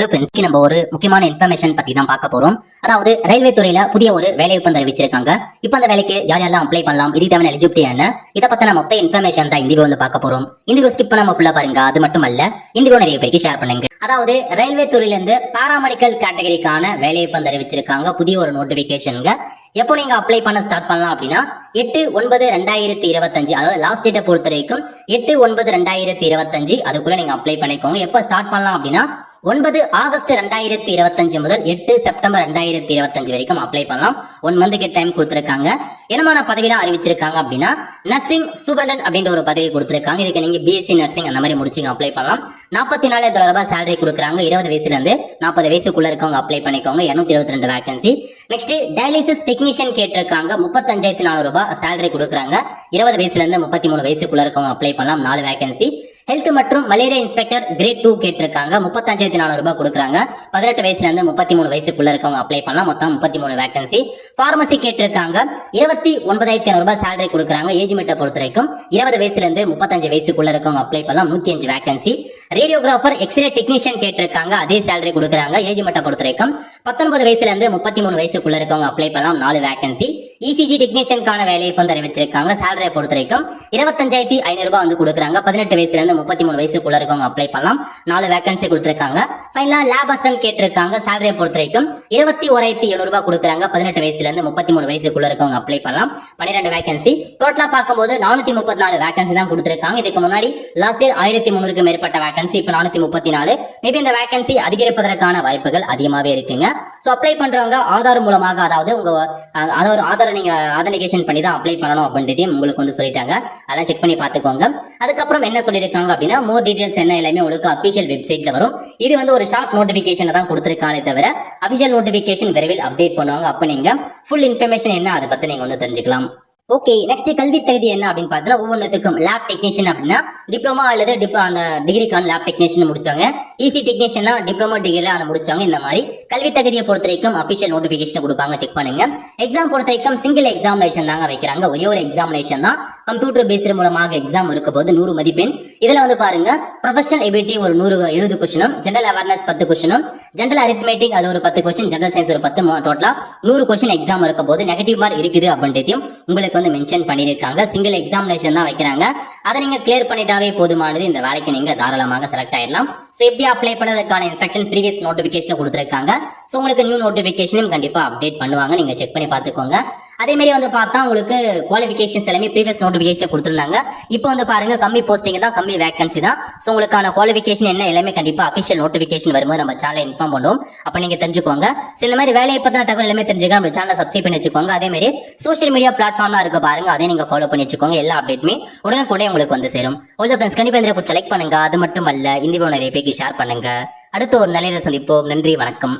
Hello ஃப்ரெண்ட்ஸ்க்கு நம்ம ஒரு முக்கியமான இன்ஃபர்மேஷன் பத்தி தான் பார்க்க போறோம். அதாவது ரயில்வே துறையில புதிய ஒரு வேலை ஒப்பந்தம் அறிவிச்சிருக்காங்க. இப்போ அந்த வேலைக்கு யார் யாரெல்லாம் அப்ளை பண்ணலாம்? இது தேவையான எலிஜிபிலிட்டி என்ன? இதை பத்தின மொத்த இன்ஃபர்மேஷன் தான் இந்த வீடியோ வந்து பார்க்க போறோம். இந்த வீடியோ ஸ்கிப் பண்ணாம ஃபுல்லா பாருங்க. அது மட்டும் அல்ல இந்த வீடியோ நிறைய பேருக்கு ஷேர் பண்ணுங்க. அதாவது ரயில்வே துறையில இருந்து பாராமெடிக்கல் கேட்டகரிக்கான வேலை ஒப்பந்தம் அறிவிச்சிருக்காங்க. புதிய ஒரு நோட்டிபிகேஷனுங்க எப்போ நீங்க அப்ளை பண்ண ஸ்டார்ட் பண்ணலாம் அப்படின்னா எட்டு ஒன்பது ரெண்டாயிரத்தி இருபத்தஞ்சு அதாவது லாஸ்ட் டேட்டை பொறுத்த வரைக்கும் எட்டு ஒன்பது ரெண்டாயிரத்தி இருபத்தஞ்சு அதுக்குள்ள நீங்க அப்ளை பண்ணிக்கோங்க. எப்போ ஸ்டார்ட் பண்ணலாம் அப்படின்னா ஒன்பது ஆகஸ்ட் ரெண்டாயிரத்தி இருபத்தஞ்சு முதல் எட்டு செப்டம்பர் ரெண்டாயிரத்தி இருபத்தஞ்சு வரைக்கும் அப்ளை பண்ணலாம். ஒன் மந்த்துக்கு டைம் கொடுத்துருக்காங்க. என்னமான பதவி தான் அறிவிச்சிருக்காங்க அப்படின்னா நர்சிங் சூப்பரண்ட் அப்படின்ற ஒரு பதவி கொடுத்துருக்காங்க. இதுக்கு நீங்க பிஎஸ்சி நர்சிங் அந்த மாதிரி முடிச்சுங்க அப்ளை பண்ணலாம். நாற்பத்தி நாலாயிரத்தி ரூபாய் சேலரி கொடுக்குறாங்க. இருபது வயசுல இருந்து நாற்பது வயசுக்குள்ள இருக்கவங்க அப்ளை பண்ணிக்கோங்க. இருநூத்தி இருபத்தி ரெண்டு வேகன்சி நெக்ஸ்ட் டயாலிசிஸ் டெக்னீஷியன் கேட்டிருக்காங்க. முப்பத்தஞ்சாயிரத்தி நானூறு ரூபாய் சேலரி கொடுக்குறாங்க. இருபது வயசுல இருந்து முப்பத்தி மூணு வயசுக்குள்ள இருக்கவங்க அப்ளை பண்ணலாம். நாலு வேகன்சி ஹெல்த் மற்றும் மலேரியா இன்ஸ்பெக்டர் கிரேட் டூ கேட்டிருக்காங்க. முப்பத்தஞ்சாயிரத்தி நானூறு ரூபாய் கொடுக்குறாங்க. பதினெட்டு வயசுல இருந்து முப்பத்தி மூணு வயசுக்குள்ள இருக்கவங்க அப்ளை பண்ணலாம். மொத்தம் முப்பத்தி மூணு வேகன்சி ஃபார்மசி கேட்டிருக்காங்க. இருபத்தி ஒன்பதாயிரத்தி ஐநூறு ரூபாய் சேலரி கொடுக்குறாங்க. ஏஜ் மீட்டை பொறுத்த வரைக்கும் இருபது வயசுல இருந்து முப்பத்தஞ்சு வயசுக்குள்ள இருக்கவங்க அப்ளை பண்ணலாம். நூத்தி அஞ்சு வேகன்சி ரேடியோகிராஃபர் எக்ஸ்ரே டெக்னீஷியன் கேட்டிருக்காங்க. அதே சேலரி கொடுக்குறாங்க. ஏஜ் மெட்டை பொறுத்த வரைக்கும் பத்தொன்பது வயசுல இருந்து முப்பத்தி மூணு வயசுக்குள்ள இருக்கவங்க அப்ளை பண்ணலாம். நாலு வேகன்சி இசிஜி டெக்னீஷியனுக்கான வேலையை வந்து அறிவிச்சிருக்காங்க சேலரியை பொறுத்த வரைக்கும் இருபத்தஞ்சாயிரத்தி ஐநூறு ரூபாய் வந்து கொடுக்குறாங்க. பதினெட்டு வயசுல இருந்து முப்பத்தி மூணு வயசுக்குள்ள இருக்கவங்க அப்ளை பண்ணலாம். நாலு வேகன்சி கொடுத்துருக்காங்க. ஃபைனலா லேப் அசிஸ்டன்ட் கேட்டிருக்காங்க. சேலரியை பொறுத்த வரைக்கும் இருபத்தி ஓராயிரத்தி எழுநூறு ரூபாய் கொடுக்குறாங்க. பதினெட்டு வயசுல இருந்து முப்பத்தி மூணு வயசுக்குள்ள இருக்கவங்க அப்ளை பண்ணலாம். பன்னிரெண்டு வேகன்சி டோட்டலா பார்க்கும்போது நானூத்தி முப்பத்தி நாலு வேகன்சி தான் கொடுத்துருக்காங்க. இதுக்கு முன்னாடி லாஸ்ட் இயர் ஆயிரத்தி முன்னூறுக்கு மேற்பட்ட வேகன்சி இப்போ நானூத்தி முப்பத்தி நாலு. மேபி இந்த வேகன்சி அதிகரிப்பதற்கான வாய்ப்புகள் அதிகமாவே இருக்குங்க. ஸோ அப்ளை பண்றவங்க ஆதார் மூலமாக அதாவது உங்க அதாவது ஆதார் நீங்க ஆதனிகேஷன் பண்ணி தான் அப்ளை பண்ணணும் அப்படின்றதையும் உங்களுக்கு வந்து சொல்லிட்டாங்க. அதெல்லாம் செக் பண்ணி பார்த்துக்கோங்க. அதுக்கப்புறம் என்ன சொல்லியிருக்காங்க அப்படின்னா மோர் டீடைல்ஸ் என்ன எல்லாமே உங்களுக்கு அபிஷியல் வெப்சைட்ல வரும். இது வந்து ஒரு ஷார்ட் நோட்டிபிகேஷன் தான் கொடுத்துருக்கானே தவிர அபிஷியல் நோட்டிபிகேஷன் விரைவில் அப்டேட் பண்ணுவாங்க. அப்போ நீங்க ஃபுல் இன்ஃபர்மேஷன் என்ன அதை பத்தி நீங்க வந்து தெரிஞ்சுக்கலாம். ஓகே நெக்ஸ்ட் கல்வி தகுதி என்ன அப்படின்னு பார்த்தீங்கன்னா ஒவ்வொன்றுத்துக்கும் லேப் டெக்னீஷியன் அப்படின்னா டிப்ளமா அல்லது டிப் அந்த டிகிரிக்கான லேப் டெக்னீஷியன் முடிச்சாங்க. இசி டெக்னீஷியனா டிப்ளமோ டிகிரியில் அதை முடிச்சவங்க இந்த மாதிரி கல்வி தகுதியை பொறுத்த வரைக்கும் நோட்டிபிகேஷன் கொடுப்பாங்க. செக் பண்ணுங்க. எக்ஸாம் பொறுத்த வரைக்கும் சிங்கிள் எக்ஸாமினேஷன் தாங்க வைக்கிறாங்க. ஒரே ஒரு எக்ஸாமினேஷன் தான். கம்ப்யூட்டர் பேஸ்டு மூலமாக எக்ஸாம் இருக்க போது நூறு மதிப்பெண். இதுல வந்து பாருங்க ப்ரொஃபஷனல் எபிலிட்டி ஒரு நூறு எழுபது கொஸ்டினும் ஜென்ரல் அவேர்னஸ் பத்து கொஸ்டினும் ஜென்ரல் அரித்மேட்டிக் அது ஒரு பத்து கொஸ்டின் ஜென்ரல் சயின்ஸ் ஒரு பத்து டோட்டலா நூறு கொஸ்டின் எக்ஸாம் இருக்க போது நெகட்டிவ் மார்க் இருக்குது அப்படின்றதையும் உங்களுக்கு வந்து மென்ஷன் பண்ணியிருக்காங்க. சிங்கிள் எக்ஸாமினேஷன் தான் வைக்கிறாங்க. அதை நீங்க கிளியர் பண்ணிட்டாவே போதுமானது. இந்த வேலைக்கு நீங்க தாராளமாக செலக்ட் ஆயிடலாம். ஸோ எப்படி அப்ளை பண்ணதுக்கான இன்ஸ்ட்ரக்ஷன் ப்ரீவியஸ் நோட்டிபிகேஷன் கொடுத்துருக்காங்க. ஸோ உங்களுக்கு நியூ நோட்டிபிகேஷனும் கண்டிப்பா அப்டேட் பண்ணுவாங்க. நீங்க செக் பண்ணி பார்த்துக்கோங்க. அதே மாதிரி வந்து பார்த்தா உங்களுக்கு குவாலிஃபிகேஷன்ஸ் எல்லாமே ப்ரீவியஸ் நோட்டிஃபிகேஷன் கொடுத்துருந்தாங்க. இப்போ வந்து பாருங்க கம்மி போஸ்டிங் தான் கம்மி வேகன்சி தான். ஸோ உங்களுக்கான குவாலிஃபிகேஷன் என்ன எல்லாமே கண்டிப்பா அஃபிஷியல் நோட்டிஃபிகேஷன் வரும்போது நம்ம சேனலை இன்ஃபார்ம் பண்ணுவோம். அப்போ நீங்க தெரிஞ்சுக்கோங்க. ஸோ இந்த மாதிரி வேலையை பற்றின தகவல் எல்லாமே தெரிஞ்சுக்க நம்ம சேனலை சப்ஸ்கிரைப் பண்ணி வச்சுக்கோங்க. அதே மாதிரி சோஷியல் மீடியா பிளாட்ஃபார்ம்லாம் இருக்கு பாருங்க. அதே நீங்க ஃபாலோ பண்ணி வச்சுக்கோங்க. எல்லா அப்டேட்டுமே உடனுக்குடனே உங்களுக்கு வந்து சேரும். ஓகே ஃப்ரெண்ட்ஸ் கண்டிப்பாக இந்த செலக்ட் பண்ணுங்க. அது மட்டும் அல்ல இந்த நிறைய பேருக்கு ஷேர் பண்ணுங்க. அடுத்த ஒரு நிலையில சந்திப்போம். நன்றி வணக்கம்.